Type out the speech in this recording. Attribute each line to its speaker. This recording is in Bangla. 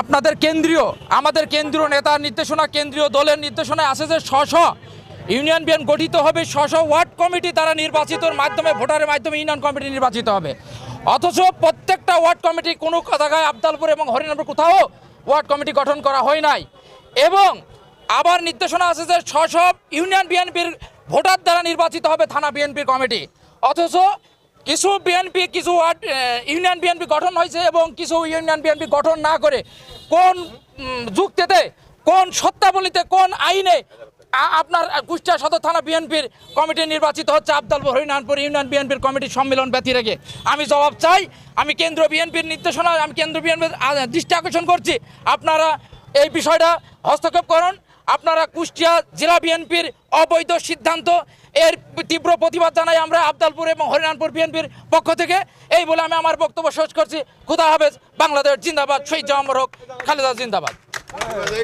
Speaker 1: আপনাদের কেন্দ্রীয়, আমাদের কেন্দ্রীয় নেতার নির্দেশনা, কেন্দ্রীয় দলের নির্দেশনায় আছে যে স্ব ইউনিয়ন বিএন গঠিত হবে স্ব ওয়ার্ড কমিটি তারা নির্বাচিতর মাধ্যমে, ভোটারের মাধ্যমে ইউনিয়ন কমিটি নির্বাচিত হবে। অথচ প্রত্যেকটা ওয়ার্ড কমিটি কোনো জায়গায় আবদালপুর এবং হরিনামপুর কোথাও ওয়ার্ড কমিটি গঠন করা হয় নাই। এবং আবার নির্দেশনা আছে যে সব ইউনিয়ন বিএনপির ভোটার দ্বারা নির্বাচিত হবে থানা বিএনপির কমিটি। অথচ কিছু বিএনপি কিছু ওয়ার্ড ইউনিয়ন বিএনপি গঠন হয়েছে এবং কিছু ইউনিয়ন বিএনপি গঠন না করে কোন যুক্তিতে, কোন সত্তাবলিতে কোন আইনে আপনার কুষ্টিয়া সদর থানা বিএনপির কমিটি নির্বাচিত হচ্ছে আবদালপুর হরিনানপুর ইউনিয়ন বিএনপির কমিটির সম্মেলন ব্যতি রেখে। আমি জবাব চাই, আমি কেন্দ্র বিএনপির নির্দেশনা, আমি কেন্দ্র বিএনপির দৃষ্টি আকর্ষণ করছি। আপনারা এই বিষয়টা হস্তক্ষেপ করুন। আপনারা কুষ্টিয়া জেলা বিএনপির অবৈধ সিদ্ধান্ত, এর তীব্র প্রতিবাদ জানাই আমরা আবদালপুর এবং হরিনানপুর বিএনপির পক্ষ থেকে। এই বলে আমি আমার বক্তব্য শেষ করছি। খুদা হাফেজ, বাংলাদেশ জিন্দাবাদ। শহীদ জামর হোক খালেদা জিন্দাবাদ।